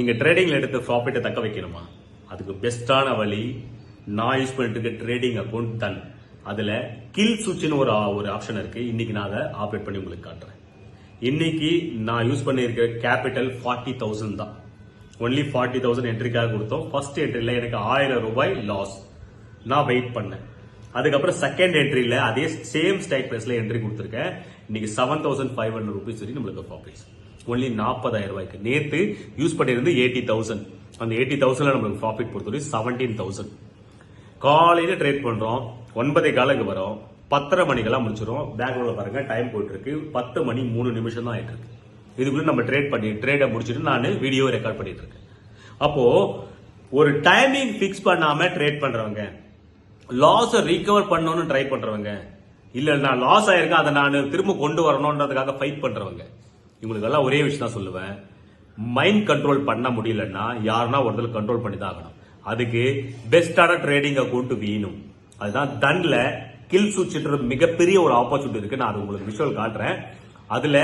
நீங்க ட்ரேடிங்ல எடுத்த ப்ராஃபிட்டை தக்க வைக்கணுமா? அதுக்கு பெஸ்டான வழி நான் யூஸ் பண்ணிட்டு இருக்க ட்ரேடிங் அக்கௌண்ட் தன். அதுல கில் சுவிட்ச்னு ஒரு ஒரு ஆப்ஷன் இருக்கு. இன்னைக்கு நான் அதை ஆப்ரேட் பண்ணி உங்களுக்கு காட்டுறேன். இன்னைக்கு நான் யூஸ் பண்ணியிருக்கிற கேபிட்டல் ஃபார்ட்டி தௌசண்ட் தான். ஒன்லி ஃபார்ட்டி தௌசண்ட் என்ட்ரிக்காக கொடுத்தோம். ஃபர்ஸ்ட் என்ட்ரியில் எனக்கு ஆயிரம் ரூபாய் லாஸ் நான் வெயிட் பண்ணேன். அதுக்கப்புறம் செகண்ட் என்ட்ரியில் அதே சேம் ஸ்டைக் பிரைஸ்ல என்ட்ரி கொடுத்துருக்கேன். இன்னைக்கு seven thousand five hundred rupees வரைக்கும் நம்மளுக்கு ப்ராஃபிட்ஸ் ஒன்லி நாற்பதாயிரம் ரூபாய்க்கு. நேற்று யூஸ் பண்ணியிருந்து எயிட்டி தௌசண்ட் அந்த எயிட்டி தௌசண்ட்ல நம்மளுக்கு ப்ராஃபிட் பொறுத்தவரை செவன்டீன் தௌசண்ட் காலையில் ட்ரேட் பண்ணுறோம் ஒன்பதே காலுக்கு வரோம். பத்தரை மணிக்கெல்லாம் முடிச்சிடும் பேங்களூர்ல பாருங்க டைம் போயிட்டு இருக்கு பத்து மணி மூணு நிமிஷம் தான் ஆயிட்டு இருக்கு இதுக்குள்ள நம்ம ட்ரேட் பண்ணி ட்ரேடை முடிச்சிட்டு நான் வீடியோ ரெக்கார்ட் பண்ணிட்டு இருக்கேன் அப்போ ஒரு டைமிங் ஃபிக்ஸ் பண்ணாம ட்ரேட் பண்றவங்க லாஸை ரீகவர் பண்ணணும்னு ட்ரை பண்றவங்க இல்ல நான் லாஸ் ஆயிருக்கேன் அதை நான் திரும்ப கொண்டு வரணும்ன்றதுக்காக ஃபைட் பண்றவங்க இவங்களுக்கு எல்லாம் ஒரே விஷயம் தான் சொல்லுவேன். மைண்ட் கண்ட்ரோல் பண்ண முடியலன்னா யாருன்னா ஒருத்தர் கண்ட்ரோல் பண்ணி தான் ஆகணும் அதுக்கு பெஸ்டான ட்ரேடிங்கை கொண்டு வீணும். அதுதான் தன்ல கில் சுவிட்ச்ன்ற மிகப்பெரிய ஒரு ஆப்பர்ச்சுனிட்டி இருக்கு. நான் அது உங்களுக்கு விஷுவல் காட்டுறேன். அதுல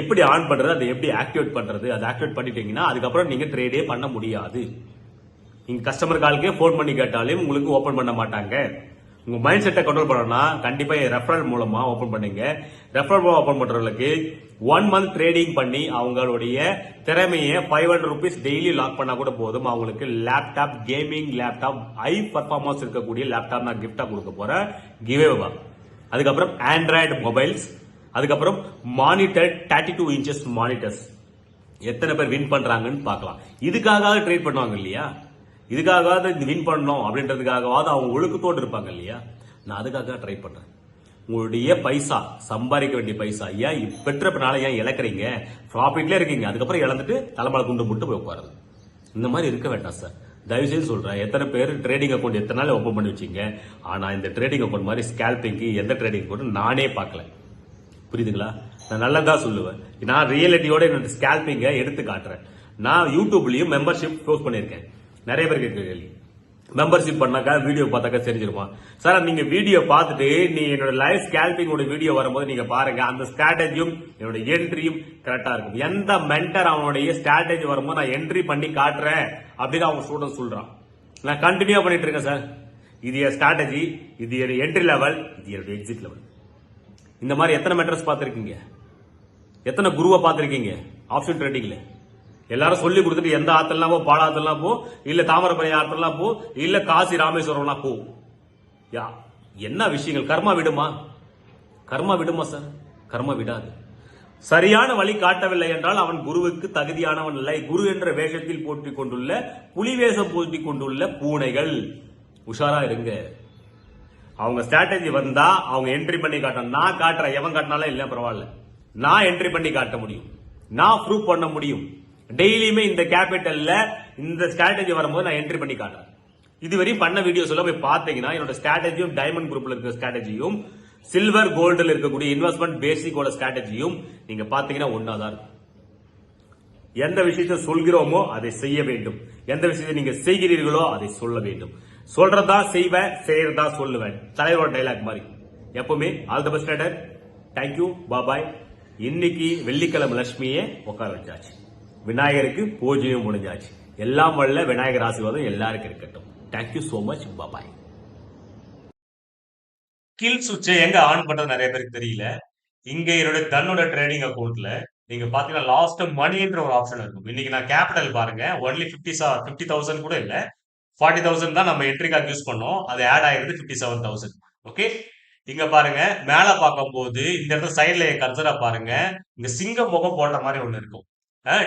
எப்படி ஆன் பண்றது அதை எப்படி ஆக்டிவேட் பண்றது அதை ஆக்டிவேட் பண்ணிட்டீங்கன்னா அதுக்கப்புறம் நீங்க ட்ரேடே பண்ண முடியாது. நீங்க கஸ்டமர் காலுக்கே ஃபோன் பண்ணி கேட்டாலும் உங்களுக்கு ஓபன் பண்ண மாட்டாங்க. உங்க மைண்ட் செட்டை கண்ட்ரோல் பண்ணணும்னா கண்டிப்பா ரெஃபரல் மூலமா ஓபன் பண்ணுங்க. ரெஃபரல் மூலம் ஓபன் பண்றவங்களுக்கு ஒன் மந்த் ட்ரேடிங் பண்ணி அவங்களுடைய திறமையை five hundred rupees daily log பண்ணா கூட போதும். அவங்களுக்கு laptop gaming laptop high performance இருக்கக்கூடிய லேப்டாப் நான் கிஃப்டா கொடுக்க போறேன். கிவேவா அதுக்கப்புறம் ஆண்ட்ராய்டு மொபைல்ஸ் அதுக்கப்புறம் monitor thirty two inches monitors எத்தனை பேர் வின் பண்றாங்கன்னு பார்க்கலாம். இதுக்காக ட்ரேட் பண்ணுவாங்க இல்லையா? இதுக்காகவாவது இந்த வின் பண்ணணும் அப்படின்றதுக்காகவாவது அவங்க ஒழுக்கத்தோடு இருப்பாங்க இல்லையா? நான் அதுக்காக ட்ரை பண்ணுறேன் உங்களுடைய பைசா சம்பாதிக்க வேண்டிய பைசா. ஏன் இப்ப பெற்ற பின்னால ஏன் இழக்கிறீங்க? ப்ராஃபிட்லேயே இருக்கீங்க. அதுக்கப்புறம் இழந்துட்டு தலைமலை குண்டு முட்டு போய் உட்காருது இந்த மாதிரி இருக்க வேண்டாம் சார் தயவு செய்து சொல்கிறேன் எத்தனை பேர் ட்ரேடிங் அக்கௌண்ட் எத்தனை நாள் ஓப்பன் பண்ணி வச்சீங்க? ஆனால் இந்த ட்ரேடிங் அக்கௌண்ட் மாதிரி ஸ்கேல்பிங்க்கு எந்த ட்ரேடிங் அக்கௌண்ட் நானே பார்க்கல. புரியுதுங்களா? நான் நல்லதா சொல்லுவேன். நான் ரியாலிட்டியோட என்னோட ஸ்கேல்பிங்கை எடுத்து காட்டுறேன். நான் யூடியூப்லேயும் மெம்பர்ஷிப் க்ளோஸ் பண்ணியிருக்கேன். நிறைய பேர் கேட்க கேள்வி மெம்பர்ஷிப் பண்ணாக்கா வீடியோ பார்த்தாக்கா தெரிஞ்சிருப்பான் சார் நீங்க வீடியோ பார்த்துட்டு நீ என்னோட லைவ் ஸ்கேல்பிங்கோட வீடியோ வரும்போது நீங்க பாருங்க அந்த ஸ்ட்ராட்டஜியும் என்னோட என்ட்ரியும் கரெக்டா இருக்கும். எந்த மென்டர் அவனுடைய ஸ்ட்ராட்டஜி வரும்போது நான் என்ட்ரி பண்ணி காட்டுறேன் அப்படின்னு அவங்க ஸ்டூடெண்ட் சொல்றான். நான் கண்டினியூ பண்ணிட்டு இருக்கேன் சார். இது என் ஸ்ட்ராட்டஜி இது என் என்ட்ரி லெவல் இது என்னோட எக்ஸிட் லெவல் இந்த மாதிரி எத்தனை மெட்ரஸ் பார்த்துருக்கீங்க? எத்தனை குருவை பார்த்துருக்கீங்க? ஆப்ஷன் ட்ரேடிங்ல எல்லாரும் சொல்லி கொடுத்துட்டு எந்த ஆத்தெல்லாம் போ பாலாத்தெல்லாம் போ இல்ல தாமரபரணி ஆத்தெல்லாம் போ இல்ல காசி ராமேஸ்வரம்லாம் போ. யா என்ன விஷயங்கள்? கர்மா விடுமா? கர்மா விடுமா சார் கர்மா விடாது. சரியான வழி காட்டவில்லை என்றால் அவன் குருவுக்கு தகுதியானவன் இல்லை. குரு என்ற வேஷத்தில் போட்டி கொண்டுள்ள புலி வேஷம் கொண்டுள்ள பூனைகள். உஷாரா இருங்க. அவங்க ஸ்ட்ராட்டஜி வந்தா அவங்க என்ட்ரி பண்ணி காட்டணும். நான் காட்டுறேன். எவன் காட்டினாலும் இல்லை பரவாயில்ல. நான் என்ட்ரி பண்ணி காட்ட முடியும். நான் ப்ரூவ் பண்ண முடியும். டெய்லியுமே இந்த கேபிட்டல்ல இந்த ஸ்ட்ராட்டஜி வரும்போது நான் என்ட்ரி பண்ணி காட்டுறேன். இதுவரையும் பண்ண வீடியோஸ் எல்லாம் போய் பார்த்தீங்கன்னா என்னோட ஸ்ட்ராட்டஜியும் டைமண்ட் குரூப்ல இருக்கிற ஸ்ட்ராட்டஜியும் சில்வர் கோல்டில் இருக்கக்கூடிய இன்வெஸ்ட்மெண்ட் பேசிக்கோட ஸ்ட்ராட்டஜியும் நீங்க பாத்தீங்கன்னா ஒன்னாதான் இருக்கும். எந்த விஷயத்தை சொல்கிறோமோ அதை செய்ய வேண்டும். எந்த விஷயத்தை நீங்க செய்கிறீர்களோ அதை சொல்ல வேண்டும். சொல்றதா செய்வேன் செய்யறதா சொல்லுவேன். தலைவரோட டைலாக் மாதிரி. எப்பவுமே all the best rider thank you bye bye இன்னைக்கு வெள்ளிக்கிழமை லட்சுமியே உட்கார வச்சாச்சு. விநாயகருக்கு பூஜையும் முடிஞ்சாச்சு. எல்லாம் வல்ல விநாயகர் ஆசீர்வாதம் எல்லாருக்கும் இருக்கட்டும். Thank you so much bye kill சுவிட்சை எங்க ஆன் பண்றது நிறைய பேருக்கு தெரியல. இங்க என்னோட தன்னோட ட்ரேடிங் அக்கௌண்ட்ல நீங்க பாத்தீங்கன்னா லாஸ்ட் மணின்ற ஒரு ஆப்ஷன் இருக்கும். இன்னைக்கு நான் கேபிட்டல் பாருங்க. ஒன்லி பிப்டி பிப்டி தௌசண்ட் கூட இல்ல. ஃபார்ட்டி தௌசண்ட் தான் நம்ம என்ட்ரி கார்டு யூஸ் பண்ணோம். அது ஆட் ஆயிருது பிப்டி செவன் தௌசண்ட் ஓகே இங்க பாருங்க. மேல பார்க்கும்போது இந்த இடத்துல சைட்ல கர்சரா பாருங்க. இங்க சிங்க முகம் போட்ட மாதிரி ஒண்ணு இருக்கும்.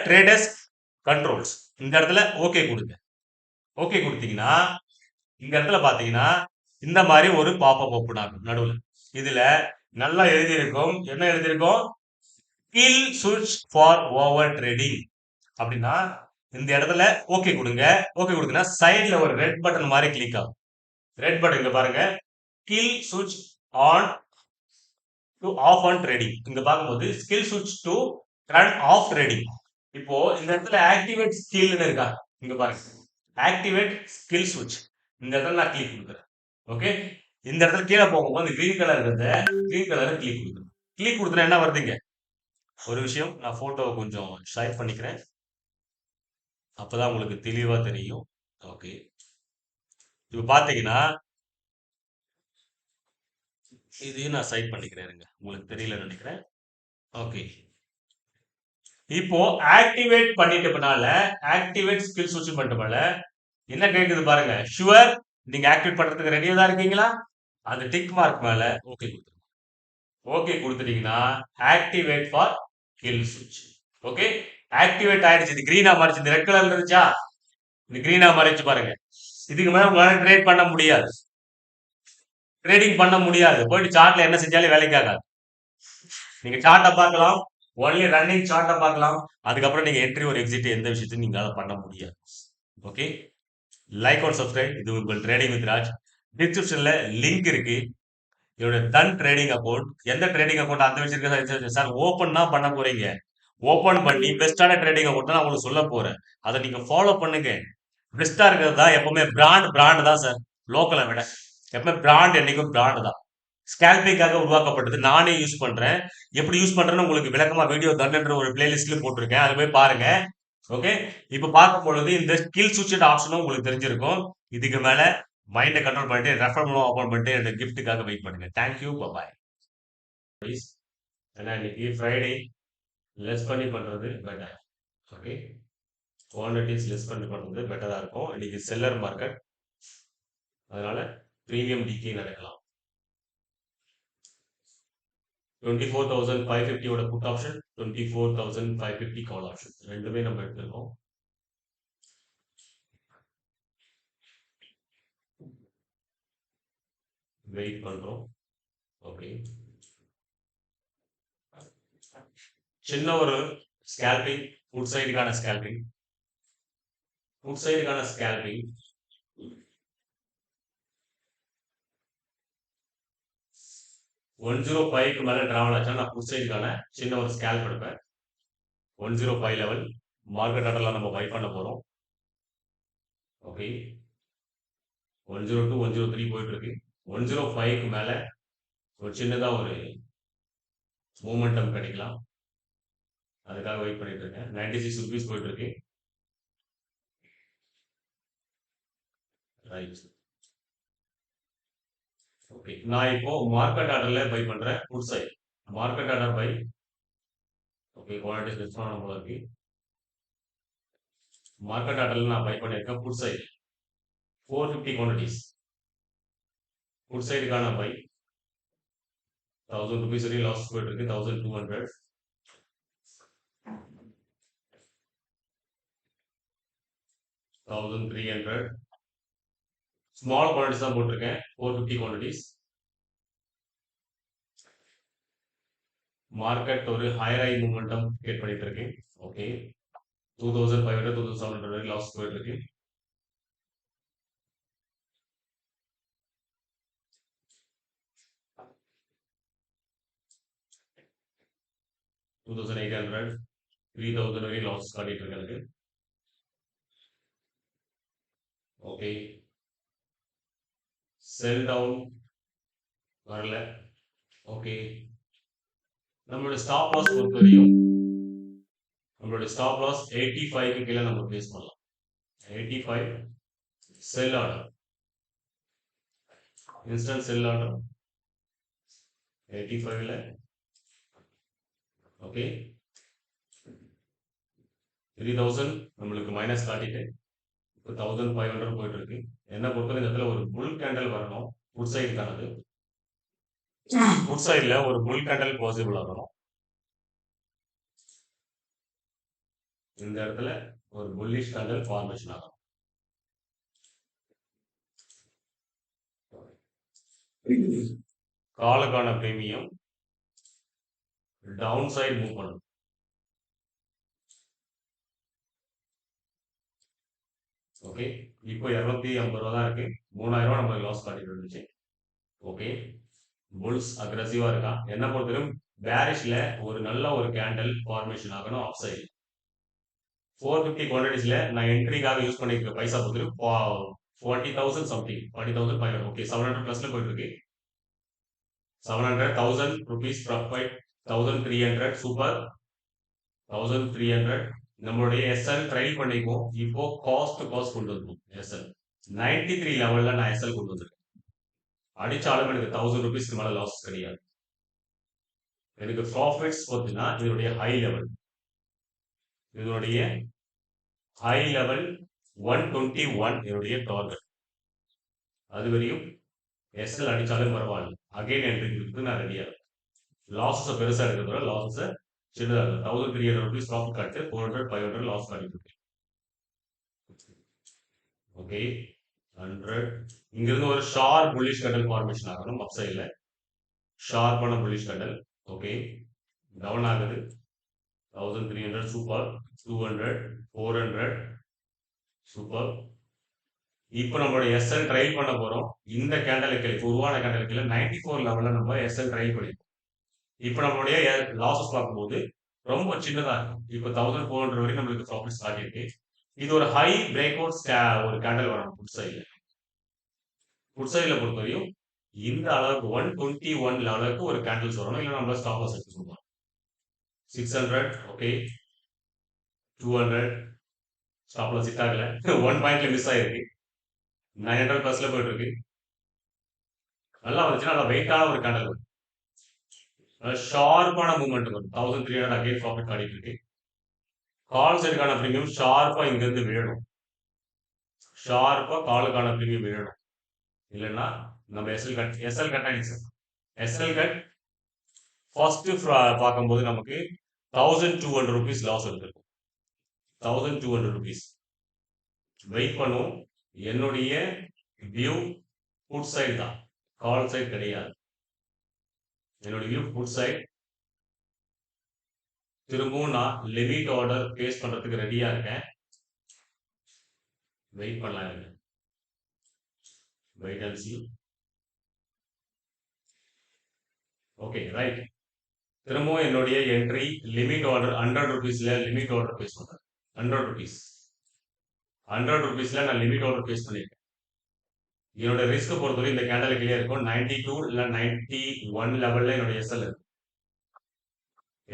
ட்ரேடர்ஸ் கண்ட்ரோல்ஸ் இந்த இடத்துல ஓகே கொடுங்க. ஓகே கொடுத்தீங்கன்னா இந்த இடத்துல பார்த்தீங்கன்னா இந்த மாதிரி ஒரு பாப்பப் ஓப்பன் ஆகும் நடுவில். இதில் நல்லா எழுதியிருக்கும். என்ன எழுதியிருக்கும்? கில் சுவிட்ச் ஃபார் ஓவர் ட்ரேடிங் அப்படின்னா இந்த இடத்துல ஓகே கொடுங்க. ஓகே கொடுத்தீங்கன்னா சைடில் ஒரு ரெட் பட்டன் மாதிரி கிளிக் ஆகும். ரெட் பட்டன் இங்கே பாருங்க. கில் சுவிட்ச் on to off on trading இங்கே பார்க்கும்போது ஸ்கில் சுவிட்ச் டு ரன் ஆஃப் ட்ரேடிங் இப்போ இந்த இடத்துல ஆக்டிவேட் ஸ்கில்னு இருக்கா? இங்க பாருங்க. ஆக்டிவேட் ஸ்கில் சுவிட்ச் இந்த இடத்துல நான் கிளிக் கொடுக்குறேன். ஓகே இந்த இடத்துல கீழே போகும்போது கிரீன் கலர் இருந்த கிரீன் கலரை கிளிக் கொடுக்குறேன். கிளிக் கொடுத்தா என்ன வருதுங்க ஒரு விஷயம் நான் போட்டோவை கொஞ்சம் ஷேர் பண்ணிக்கிறேன். அப்போதான் உங்களுக்கு தெளிவாக தெரியும். ஓகே இப்போ பார்த்தீங்கன்னா இதையும் நான் சைட் பண்ணிக்கிறேன் இருங்க. உங்களுக்கு தெரியல நினைக்கிறேன். ஓகே இப்போ ஆக்டிவேட் பண்ணிட்டப்பனால ஆக்டிவேட் ஸ்கில் சுவிட்ச் பண்ணிட்டனால என்ன கேட்குது பாருங்க. ஷுவர் நீங்க ஆக்டிவேட் பண்றதுக்கு ரெடியா தான் இருக்கீங்களா? அந்த டிக் மார்க் மேல ஓகே கொடுத்துருங்க. ஓகே கொடுத்துட்டீங்கன்னா ஆக்டிவேட் ஃபார் கில் சுவிட்ச் ஓகே ஆக்டிவேட் ஆயிடுச்சு. இது கிரீனா மாறிச்சு. இந்த ரெட் கலர்ல இருந்துச்சா? இந்த கிரீனா மாறிச்சு பாருங்க. இதுக்கு மேல உங்களால ட்ரேட் பண்ண முடியாது. ட்ரேடிங் பண்ண முடியாது. போயிட்டு சார்ட்ல என்ன செஞ்சாலும் வேலைக்காகாது நீங்க சார்ட்டை பார்க்கலாம். ஒன்லி ரன்னிங் சார்ட்டை பார்க்கலாம். அதுக்கப்புறம் நீங்கள் என்ட்ரி ஒரு எக்ஸிட் எந்த விஷயத்தையும் நீங்களால பண்ண முடியாது. ஓகே லைக் அண்ட் சப்ஸ்கிரைப் இது உங்கள் ட்ரேடிங் வித் ராஜ் டிஸ்கிரிப்ஷனில் லிங்க் இருக்கு. என்னோட தன் ட்ரேடிங் அக்கௌண்ட் எந்த ட்ரேடிங் அக்கௌண்ட் அந்த வச்சிருக்க சார் ஓப்பன் தான் பண்ண போறீங்க. ஓப்பன் பண்ணி பெஸ்டான ட்ரேடிங் அக்கௌண்ட் நான் உங்களுக்கு சொல்ல போறேன். அதை நீங்கள் ஃபாலோ பண்ணுங்க. பெஸ்ட்டாக இருக்கிறது தான் எப்பவுமே பிராண்ட் பிராண்ட் தான் சார். லோக்கலை விட. எப்பவுமே பிராண்ட் என்றைக்கும் பிராண்ட் தான். ஸ்கேல்பிக்காக உருவாக்கப்பட்டது. நானே யூஸ் பண்றேன். எப்படி யூஸ் பண்றேன்னு உங்களுக்கு விளக்கமா வீடியோ தண்டன்ற ஒரு பிளேலிஸ்ட்ல போட்டிருக்கேன். அதை போய் பாருங்க. ஓகே இப்போ பார்க்கும் பொழுது இந்த ஸ்கில் சுவிட்சட் ஆப்ஷனும் உங்களுக்கு தெரிஞ்சிருக்கும். இதுக்கு மேல மைண்டை கண்ட்ரோல் பண்ணிட்டு ரெஃபர் மூலம் ஓப்பன் பண்ணிட்டு என்னோட கிஃப்ட்டுக்காக வெயிட் பண்ணுங்க. தேங்க்யூ பாய் ஏன்னா இன்னைக்கு ஃப்ரைடே லெஸ் பண்ணி பண்ணுறது பெட்டர் ஓகே குவான்டிட்டிஸ் லெஸ் பண்ணி பண்ணுறது பெட்டராக இருக்கும். இன்னைக்கு செல்லர் மார்க்கெட் அதனால் ப்ரீமியம் டிகே நடக்கலாம். Twenty four thousand five ஃபிஃப்டியோட put option twenty four thousand five fifty call option ரெண்டுமே நம்ம எடுத்திருக்கோம். வெயிட் பண்றோம். ஓகே சின்ன ஒரு ஸ்கேல்பிங் ஃபுட் சைடுக்கான ஸ்கேல்பிங் ஃபுட் சைடுக்கான ஸ்கேல்பிங் ஒன் ஜீரோ ஃபைவ்க்கு மேலே ட்ராவல் ஆச்சுன்னா நான் ஃபுட் சின்ன ஒரு ஸ்கேல்ப் எடுப்பேன் one zero five level market ஆர்டரில் நம்ம பை பண்ண போகிறோம் okay one zero two one zero three போயிட்டுருக்கு ஒன் ஜீரோ ஃபைவ்க்கு மேலே ஒரு சின்னதாக ஒரு மூமெண்டம் கிடைக்கலாம். அதுக்காக வெயிட் பண்ணிட்டு இருக்கேன். நைன்டி சிக்ஸ் ருபீஸ் போயிட்டுருக்கு ரைட் ஓகே நான் இப்போ மார்க்கெட் ஆர்டர்ல பை பண்றேன் put side market order buy okay quality space பண்ண போல இருக்கு. மார்க்கெட் ஆர்டர்ல நான் பை பண்ணியிருக்கேன் put side four fifty quantities put சைடுக்கான by thousand rupees வரையும் லாஸ் போயிட்டு இருக்கு thousand two hundred thousand three hundred small quantities தான் போட்டிருக்கேன். ஃபோர் ஃபிஃப்டி குவான்டிட்டிஸ் மார்க்கெட் ஒரு ஹையர் ஐ மூமெண்டம் கிரியேட் பண்ணிட்டு இருக்கு okay two thousand five hundred two thousand seven hundred வரைக்கும் loss போயிட்டு இருக்கு two thousand eight hundred three thousand வரைக்கும் loss காட்டிட்டு இருக்கு எனக்கு. ஓகே செல் டவுன் வரல. ஓகே நம்மளோட ஸ்டாப் லாஸ் பொறுத்தவரையும் நம்மளோட ஸ்டாப் லாஸ் எயிட்டி ஃபைவ்க்கு கீழே நம்ம பிளேஸ் பண்ணலாம். Eighty five sell order instant sell order eighty ஃபைவ்ல ஓகே த்ரீ தௌசண்ட் நம்மளுக்கு மைனஸ் காட்டிட்டு இப்போ தௌசண்ட் ஃபைவ் ஹண்ட்ரட் போயிட்டு இருக்கு என்ன பொறுத்தவரை இந்த இடத்துல ஒரு புல் கேண்டல் வரணும். ஃபுட் சைடுக்கானது ஃபுட் சைடில் ஒரு புல் கேண்டல் பாசிபிள் ஆகணும் இந்த இடத்துல ஒரு புல்லிஷ் கேண்டல் ஃபார்மேஷன் ஆகும் காலுக்கான பிரீமியம் டவுன் சைடு மூவ் பண்ணணும். ஓகே இப்போ இரநூத்தி ஐம்பது ரூபா தான் இருக்கு. மூணாயிரம் ரூபா நம்ம லாஸ் காட்டிட்டு இருந்துச்சு ஓகே புல்ஸ் அக்ரஸிவா இருக்கான் என்ன பொறுத்தவரைக்கும் பேரிஷ்ல ஒரு நல்ல ஒரு கேண்டல் ஃபார்மேஷன் ஆகணும் ஆஃப் சைடு ஃபோர் ஃபிஃப்டி குவான்டிட்டிஸ்ல நான் என்ட்ரிக்காக யூஸ் பண்ணிருக்க பைசா பொறுத்தவரைக்கும் forty thousand something forty thousand five okay seven hundred ப்ளஸ்ல போயிட்டு இருக்கு. Seven hundred thousand rupees profit thousand three hundred super thousand three hundred நம்மளுடைய எஸ்எல் ட்ரை பண்ணிக்குவோம். இப்போ காஸ்ட் காஸ்ட் கொண்டு வந்துருவோம். எஸ்எல் நைன்டி த்ரீ லெவலில் நான் எஸ்எல் கொண்டு வந்திருக்கேன். அடித்தாலும் எனக்கு தௌசண்ட் ருபீஸ்க்கு மேலே லாஸ் கிடையாது. எனக்கு ப்ராஃபிட்ஸ் பார்த்தீங்கன்னா இதனுடைய ஹை லெவல் இதனுடைய high level one twenty one என்னுடைய டார்கெட் அது வரையும் எஸ்எல் அடித்தாலும் பரவாயில்ல. அகைன் என்ட்ரி நான் ரெடியாக லாஸஸை பெருசாக எடுக்கிற லாஸஸை சின்னதாக thousand three hundred rupees profit காட்டு four hundred five hundred loss ஆகிட்டு ஓகே ஹண்ட்ரட் இங்கிருந்து ஒரு ஷார்ப் புல்லிஷ் கடல் ஃபார்மேஷன் ஆகணும் அப் சைடில் ஷார்ப்பான புல்லிஷ் கடல் ஓகே டவுன் ஆகுது. Thousand three hundred super two hundred four hundred super இப்போ நம்மளோட எஸ்எல் ட்ரை பண்ண போகிறோம் இந்த கேண்டலுக்கு உருவான கேண்டலுக்கு நைன்டி ஃபோர் லெவலில் நம்ம எஸ்எல் ட்ரை பண்ணிருக்கோம். இப்போ நம்மளுடைய லாஸஸ் பார்க்கும்போது ரொம்ப சின்னதாக இருக்கும் இப்போ தௌசண்ட் ஃபோர் ஹண்ட்ரட் வரைக்கும் நம்மளுக்கு ப்ராஃபிட்ஸ் ஆகியிருக்கு இது ஒரு ஹை பிரேக் அவுட் ஒரு கேண்டல் வரணும் ஃபுட் சைடில் ஃபுட் சைடில் பொறுத்தவரையும் இந்த அளவுக்கு ஒன் டுவெண்ட்டி ஒன் லெவலுக்கு ஒரு கேண்டில்ஸ் வரணும். இல்லை நம்மள ஸ்டாப் லாஸ் எடுத்து சொல்லுவோம் six hundred okay two hundred stop loss hit ஆகல. ஒன் பாயிண்ட்ல மிஸ் ஆயிருக்கு. நைன் ஹண்ட்ரட் ப்ளஸ்ல போயிட்டு இருக்கு. நல்லா வந்துச்சுன்னா நல்லா வெயிட்டான ஒரு கேண்டல் வரும். ஷார்ப்பான மூவ்மெண்ட் வரும். Thousand three hundred again profit காட்டிட்டு இருக்கு. கால் சைடுக்கான ப்ரீமியம் ஷார்ப்பா இங்கிருந்து விழணும் ஷார்ப்பா காலுக்கான ப்ரீமியம் விழணும் இல்லைன்னா நம்ம எஸ்எல் கட் எஸ்எல் கட் ஆயிடுச்சு. எஸ்எல் கட் ஃபர்ஸ்ட் பார்க்கும்போது நமக்கு thousand two hundred rupees loss எடுத்திருக்கும் thousand two hundred rupees wait பண்ணும். என்னுடைய வியூ ஃபுட் சைடு தான். கால் சைடு கிடையாது. என்னுடைய ஃபுட் சைட் திரும்பவும் நான் லிமிட் ஆர்டர் பேஸ் பண்றதுக்கு ரெடியா இருக்கேன். வெயிட் பண்ணலாம் இருங்க. Wait and see okay right திரும்பவும் என்னுடைய என்ட்ரி லிமிட் ஆர்டர் ஹண்ட்ரட் ருபீஸ்ல லிமிட் ஆர்டர் பேஸ் பண்றேன். ஹண்ட்ரட் ருபீஸ் ஹண்ட்ரட் ருபீஸ்ல நான் லிமிட் ஆர்டர் பேஸ் பண்ணிருக்கேன். என்னோட ரிஸ்க் பொறுத்தவரை இந்த கேண்டல் கிளியர் இருக்கும். நைன்டி டூ இல்ல நைன்டி ஒன் லெவல்ல என்னோட எஸ்எல் இருக்கு.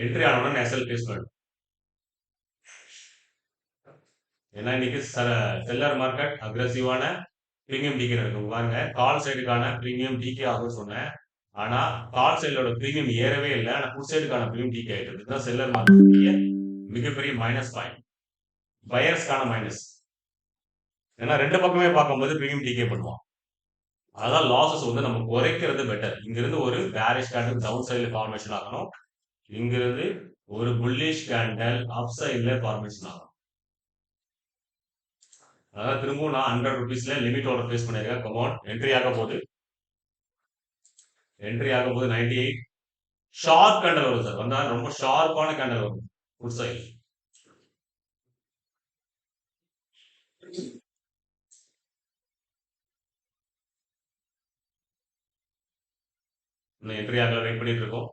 என்ட்ரி ஆனோட எஸ்எல் பேஸ் பண்ணும் ஏன்னா இன்னைக்கு செல்லர் மார்க்கெட் அக்ரஸிவான ப்ரீமியம் டிகே இருக்கும் பாருங்க கால் சைடுக்கான ப்ரீமியம் டிகே ஆகும் சொன்னேன். ஆனா கால் சைடோட ப்ரீமியம் ஏறவே இல்லை. ஆனா புட் சைடுக்கான ப்ரீமியம் டிகே ஆயிட்டு இதுதான் செல்லர் மார்க்கெட் மிகப்பெரிய மைனஸ் பாயிண்ட் பயர்ஸ்க்கான மைனஸ் ஏன்னா ரெண்டு பக்கமே பார்க்கும்போது ப்ரீமியம் டிகே பண்ணுவோம் அதான் லாசஸ் வந்து நம்ம குறைக்கிறது பெட்டர் இங்கிருந்து ஒரு பேரிஷ் கேண்டல் டவுன் சைடில் ஃபார்மேஷன் ஆகணும். இங்கிருந்து ஒரு புல்லிஷ் கேண்டல் அப் சைடில் ஃபார்மேஷன் ஆகணும். அதாவது திரும்பவும் நான் ஹண்ட்ரட் ருபீஸ்ல லிமிட் ஆர்டர் பேஸ் பண்ணியிருக்கேன். கமௌண்ட் என்ட்ரி ஆக போகுது. என்ட்ரி ஆக போகுது நைன்டி எயிட் ஷார்ப் கேண்டல் வரும் சார் வந்தால் ரொம்ப ஷார்ப்பான கேண்டல் வரும். ஃபுட் சைடு இன்னும் என்ட்ரி ஆகல வெயிட் பண்ணிட்டு இருக்கோம்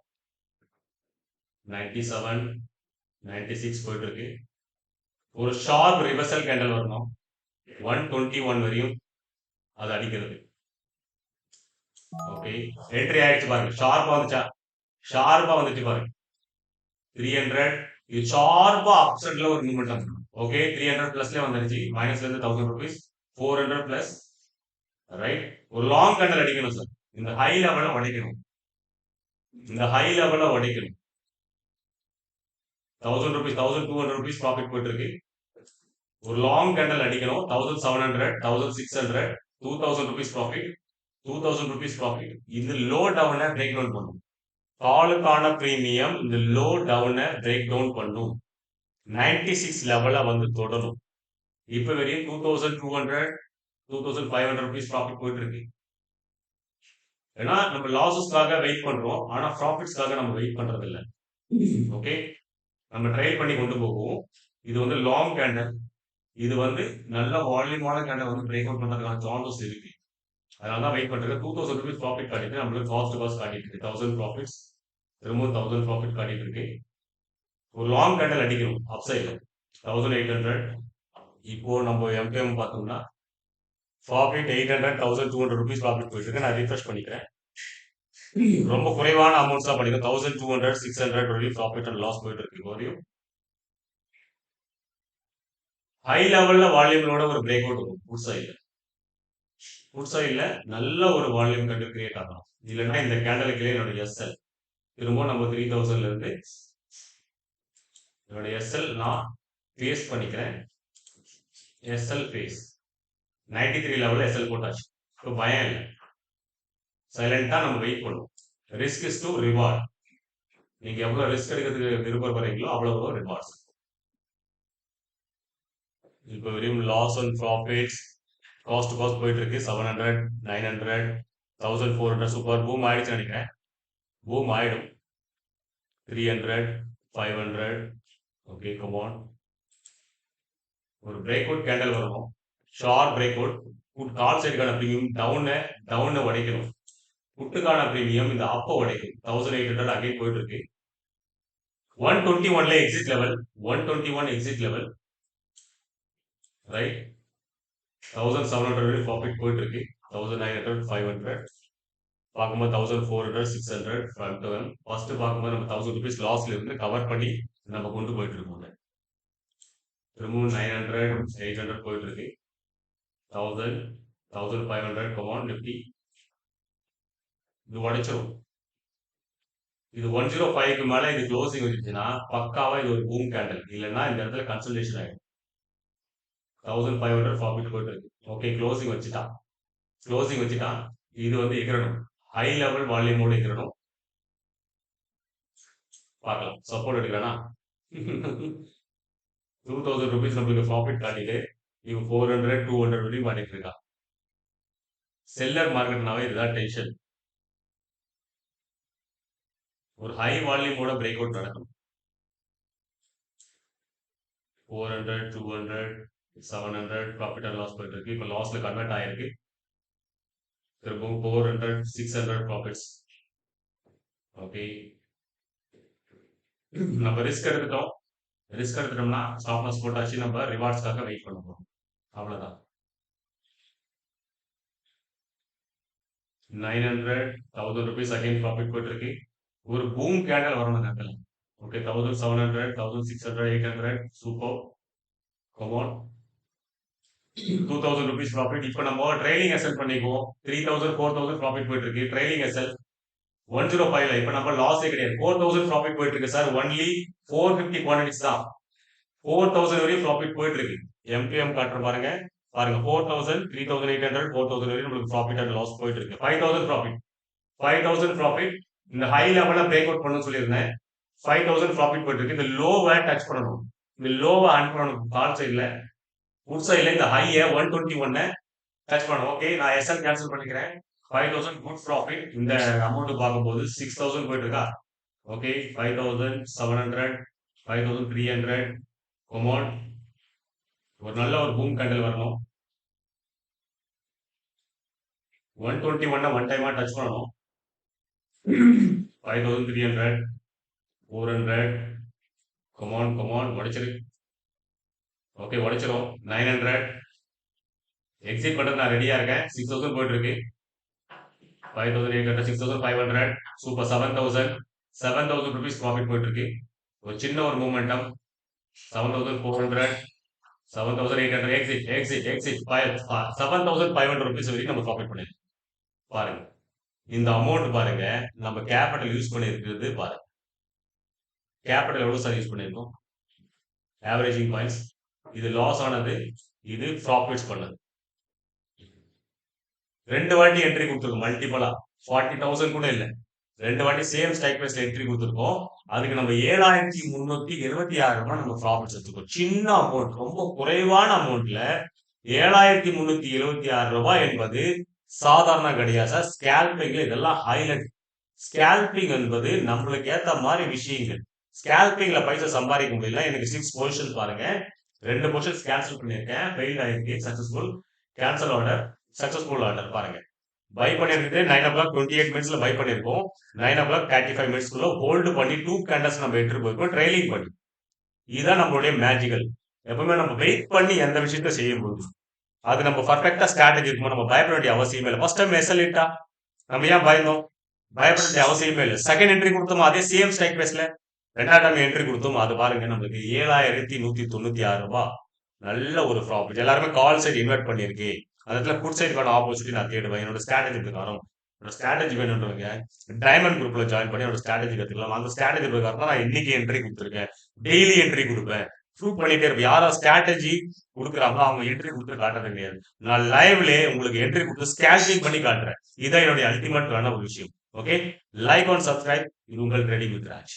நைன்டி செவன் நைன்டி சிக்ஸ் போயிட்டு இருக்கு ஒரு ஷார்ப் ரிவர்சல் கேண்டல் வரணும். ஒன் டுவெண்ட்டி ஒன் வரையும் அது அடிக்கிறது. ஓகே என்ட்ரி ஆயிடுச்சு பாருங்க. ஷார்ப்பா வந்துச்சா? ஷார்ப்பா வந்துச்சு பாருங்க. த்ரீ ஹண்ட்ரட் இது ஷார்ப்பா அப்செட்ல ஒரு மூமெண்ட் வந்துடும் ஓகே த்ரீ ஹண்ட்ரட் பிளஸ்ல வந்துருச்சு. மைனஸ்ல இருந்து thousand rupees four hundred plus right ஒரு லாங் கண்டல் அடிக்கணும் சார் இந்த ஹை லெவலில் உடைக்கணும். இந்த ஹை லெவல்ல உடைக்கணும். Thousand rupees thousand two hundred rupees profit போயிட்டு இருக்கு ஒரு லாங் கேண்டல் அடிக்கணும். Thousand seven hundred thousand six hundred two thousand rupees profit two thousand rupees profit இது லோ டவுனை பிரேக் டவுன் பண்ணும். காலுக்கான ப்ரீமியம் இந்த லோ டவுனை பிரேக் டவுன் பண்ணும். நைன்டி சிக்ஸ் லெவலில் வந்து தொடரும். இப்போ வரையும் two thousand two hundred two thousand five hundred rupees profit போயிட்டு இருக்கு ஏன்னா நம்ம லாசஸ்க்காக வெயிட் பண்றோம். ஆனா ப்ராஃபிட்ஸ்க்காக நம்ம வெயிட் பண்றது இல்லை ஓகே நம்ம ட்ரை பண்ணி கொண்டு போவோம். இது வந்து லாங் கேண்டல் இது வந்து நல்ல வால்யூமான கேண்டல் வந்து பிரேக் அவுட் பண்றதுக்கான சான்சஸ் இருக்கு. அதனால தான் வெயிட் பண்றது டூ தௌசண்ட் ருபீஸ் ப்ராஃபிட் காட்டிட்டு நம்மளுக்கு காஸ்ட் காஸ்ட் காட்டிட்டு இருக்கு. தௌசண்ட் ப்ராஃபிட்ஸ் திரும்பவும் தௌசண்ட் ப்ராஃபிட் காட்டிட்டு இருக்கு. ஒரு லாங் கேண்டல் அடிக்கணும் அப் சைடில் தௌசண்ட் எயிட் ஹண்ட்ரட் இப்போ நம்ம எம்டிஎம் பார்த்தோம்னா profit eight hundred thousand two hundred rupees profit போயிட்டு இருக்கு. நான் ரிஃப்ரெஷ் பண்ணிக்கிறேன். ரொம்ப குறைவான அமௌண்ட்ஸ் தான் பண்ணிக்கிறேன். Thousand two hundred six hundred வரையும் ப்ராஃபிட் அண்ட் லாஸ் போயிட்டு இருக்கு. வரையும் ஹை லெவல்ல வால்யூமோட ஒரு பிரேக் அவுட் இருக்கும் புதுசா சைடில் புதுசா சைடில் நல்ல ஒரு வால்யூம் கண்டு கிரியேட் ஆகலாம். இல்லைன்னா இந்த கேண்டலுக்கு என்னோட எஸ்எல் திரும்ப நம்ம த்ரீ தௌசண்ட்ல இருந்து என்னோட எஸ்எல் நான் ஃபேஸ் பண்ணிக்கிறேன். எஸ்எல் ஃபேஸ் நைன்டி த்ரீ லெவலில் எஸ்எல் போட்டாச்சு ஸோ பயம் இல்லை சைலண்டாக நம்ம வெயிட் பண்ணுவோம் ரிஸ்க் இஸ் டு ரிவார்ட் நீங்கள் எவ்வளோ ரிஸ்க் எடுக்கிறதுக்கு விருப்பப்படுறீங்களோ அவ்வளோ ரிவார்ட்ஸ் இப்போ வெறும் loss and profits cost cost போயிட்டு இருக்கு. Seven hundred nine hundred thousand four hundred super boom ஆயிடுச்சு நினைக்கிறேன். பூம் ஆயிடும். Three hundred five hundred okay come on ஒரு பிரேக் அவுட் கேண்டல் வரணும் short break out put call சைடுக்கான premium டவுனை டவுனை உடைக்கணும். புட்டுக்கான ப்ரீமியம் இந்த அப்போ உடைக்கும் தௌசண்ட் எயிட் ஹண்ட்ரட் அகைன் போயிட்டு இருக்கு ஒன் டுவெண்ட்டி ஒன்ல exit level one twenty one exit level right thousand seven hundred profit போயிட்டு இருக்கு thousand nine hundred five hundred பார்க்கும்போது thousand four hundred six hundred five thousand first பார்க்கும்போது நம்ம thousand rupees லாஸ்ல இருந்து cover பண்ணி நம்ம கொண்டு போயிட்டு இருக்கோம் திரும்பவும் நைன் ஹண்ட்ரட் எயிட் ஹண்ட்ரட் போயிட்டு இருக்கு thousand thousand five hundred come on Nifty இது உடைச்சிரும். இது ஒன் ஜீரோ ஃபைவ்க்கு மேலே இது க்ளோசிங் வந்துச்சுன்னா பக்காவா இது ஒரு பூம் கேண்டல் இல்லைன்னா இந்த இடத்துல கன்சல்டேஷன் ஆகிடும் தௌசண்ட் ஃபைவ் ஹண்ட்ரட் ப்ராஃபிட் போயிட்டு இருக்கு. ஓகே க்ளோசிங் வச்சுட்டான். க்ளோசிங் வச்சுட்டான். இது வந்து எகிறணும் ஹை லெவல் வால்யூமோட எகிறணும் பார்க்கலாம். சப்போர்ட் எடுக்கிறேன்னா டூ தௌசண்ட் ருபீஸ் நம்மளுக்கு ப்ராஃபிட் காட்டிட்டு இவன் ஃபோர் ஹண்ட்ரட் டூ ஹண்ட்ரட் வரையும் மாட்டிட்டு இருக்கா. செல்லர் மார்க்கெட்னாவே இதுதான் டென்ஷன் ஒரு ஹை வால்யூமோட பிரேக் அவுட் நடக்கும். Four hundred two hundred seven hundred profit and loss போயிட்டு இருக்கு. இப்போ லாஸ்ல கன்வெர்ட் ஆயிருக்கு. திரும்பவும் four hundred six hundred profits okay நம்ம ரிஸ்க் எடுத்துட்டோம். ரிஸ்க் எடுத்துட்டோம்னா ஸ்டாப் லாஸ் போட்டாச்சு. நம்ம ரிவார்ட்ஸ்க்காக வெயிட் பண்ண போறோம். அவ்வளவுதான். Nine hundred thousand rupees again profit போயிட்டு இருக்கு ஒரு பூம் கேண்டல் வரணும் candle okay thousand seven hundred thousand six hundred eight hundred super come on two thousand rupees profit இப்போ நம்ம ட்ரைலிங் எஸ்எல் பண்ணிக்குவோம். Three thousand four thousand profit போயிட்டு இருக்கு trailing SL one zero ஃபைவ்ல இப்போ நம்ம லாஸே கிடையாது. ஃபோர் தௌசண்ட் ப்ராஃபிட் போயிட்டு இருக்கு sir only four fifty quantities தான். ஃபோர் தௌசண்ட் வரையும் ப்ராஃபிட் போயிட்டு இருக்கு எம்பிஎம் காட்டுற பாருங்க. பாருங்க four thousand three thousand eight hundred four thousand வரையும் நம்மளுக்கு ப்ராஃபிட் அண்ட் லாஸ் போயிட்டு இருக்கு. Five thousand profit five thousand profit இந்த ஹை லெவலில் பிரேக் அவுட் பண்ணணும்னு சொல்லியிருந்தேன். ஃபைவ் தௌசண்ட் ப்ராஃபிட் போயிட்டு இருக்கு. இந்த லோவை டச் பண்ணணும். இந்த லோவை ஆன் பண்ணணும். கால் சைடில் உட் சைடில் இந்த ஹையை ஒன் டுவெண்ட்டி ஒன்னை டச் பண்ணணும். ஓகே நான் எஸ்எல் கேன்சல் பண்ணிக்கிறேன். ஃபைவ் தௌசண்ட் குட் ப்ராஃபிட் இந்த அமௌண்ட் பார்க்கும்போது சிக்ஸ் தௌசண்ட் போயிட்டு இருக்கா? Okay five thousand seven hundred five thousand three hundred come on ஒரு நல்ல ஒரு பூம் கேண்டில் வரணும். ஒன் டுவெண்ட்டி ஒன்னை ஒன் டைமா டச் பண்ணணும் five thousand three hundred four hundred come on come on உடைச்சிரு. Okay உடைச்சிரும். நைன் ஹண்ட்ரட் எக்ஸிட் பண்ணுறது நான் ரெடியாக இருக்கேன். சிக்ஸ் தௌசண்ட் போயிட்டுருக்கு. Five thousand eight hundred six thousand five hundred super seven thousand seven thousand rupees profit போயிட்டுருக்கு. ஒரு சின்ன ஒரு momentum seven thousand four hundred seven thousand eight hundred exit exit exit seven thousand five hundred rupees வரைக்கும் நம்ம profit பண்ணிருக்கோம். பாருங்க. இந்த amount பாருங்க. நம்ம கேபிட்டல் யூஸ் பண்ணியிருக்கிறது பாருங்க. கேபிட்டல் எவ்வளோ சார் யூஸ் பண்ணியிருக்கோம் ஆவரேஜிங் பாயிண்ட்ஸ் இது லாஸ் ஆனது இது ப்ராஃபிட்ஸ் பண்ணது. ரெண்டு வாட்டி என்ட்ரி கொடுத்துருக்கோம். மல்டிபிளா ஃபார்ட்டி தௌசண்ட் கூட இல்லை. ரெண்டு வாட்டி சேம் ஸ்ட்ரைக் பிரைஸ்ல என்ட்ரி கொடுத்துருக்கோம். அதுக்கு நம்ம ஏழாயிரத்தி முன்னூத்தி இருபத்தி ஆறு ரூபாய் நம்ம ப்ராஃபிட்ஸ் எடுத்துக்கோம். சின்ன அமௌண்ட் ரொம்ப குறைவான அமௌண்ட்ல ஏழாயிரத்தி முன்னூத்தி எழுபத்தி ஆறு ரூபாய் என்பது சாதாரண கிடையாது சார். ஸ்கேல்பிங்ல இதெல்லாம் ஹைலைட் ஸ்கேல்பிங் என்பது நம்மளுக்கு ஏத்த மாதிரி விஷயங்கள். ஸ்கேல்பிங்ல பைசா சம்பாதிக்க முடியல. எனக்கு சிக்ஸ் பொசிஷன் பாருங்க. ரெண்டு பொசிஷன்ஸ் கேன்சல் பண்ணியிருக்கேன். ஃபெயில் ஆயிருக்கு successful cancel order successful order பாருங்க. பை பண்ணிருக்கு nine o'clock twenty eight மினிட்ஸ்ல பை பண்ணிருக்கோம். Nine o'clock thirty five மினிட்ஸ்க்குள்ள ஹோல்டு பண்ணி டூ கேண்டல்ஸ் நம்ம எடுத்துட்டு போயிருக்கோம் ட்ரைலிங் பண்ணி. இதுதான் நம்மளுடைய மேஜிக்கல் எப்பவுமே நம்ம வெயிட் பண்ணி எந்த விஷயத்த செய்யும்போது. அது நம்ம பர்ஃபெக்டா ஸ்ட்ராட்டஜி இருக்கும் நம்ம பயப்பட வேண்டிய அவசியமே இல்லை. ஃபர்ஸ்ட் டைம் எஸ்எல் இட்டா நம்ம ஏன் பயந்தோம்? பயப்பட வேண்டிய அவசியமே இல்லை. செகண்ட் என்ட்ரி கொடுத்தோம்? அதே சேம் ஸ்ட்ரைக் பேஸ்ல ரெண்டாவது டைம் என்ட்ரி கொடுத்தோம்? அது பாருங்க நம்மளுக்கு ஏழாயிரத்தி நூத்தி தொண்ணூத்தி ஆறு ரூபாய். நல்ல ஒரு ப்ராஃபிட் எல்லாருமே கால் சைடு இன்வெர்ட் பண்ணியிருக்கேன். அந்த இடத்துல குட் சைடுக்கான ஆப்போசிட்டி நான் தேடுவேன். என்னோட ஸ்ட்ராட்டஜி பிரகாரம். என்னோட ஸ்ட்ராட்டஜி வேணுன்றவங்க டைமண்ட் குரூப்ல ஜாயின் பண்ணி என்னோட ஸ்ட்ராட்டஜி கத்துக்கலாம். அந்த ஸ்ட்ராட்டஜி பிரகாரம் தான் நான் இன்னைக்கு என்ட்ரி கொடுத்துருக்கேன். டெய்லி என்ட்ரி கொடுப்பேன். ப்ரூவ் பண்ணிட்டே இருப்பேன். யாரா ஸ்ட்ராட்டஜி கொடுக்குறாங்களோ அவங்க என்ட்ரி கொடுத்து காட்டுறது கிடையாது. நான் லைவ்ல உங்களுக்கு என்ட்ரி கொடுத்து ஸ்கேல்பிங் பண்ணி காட்டுறேன். இதான் என்னுடைய அல்டிமேட் ஒரு விஷயம். ஓகே லைக் ஆன் சப்ஸ்கிரைப் இது உங்கள் ரெடி வித் ராஜ்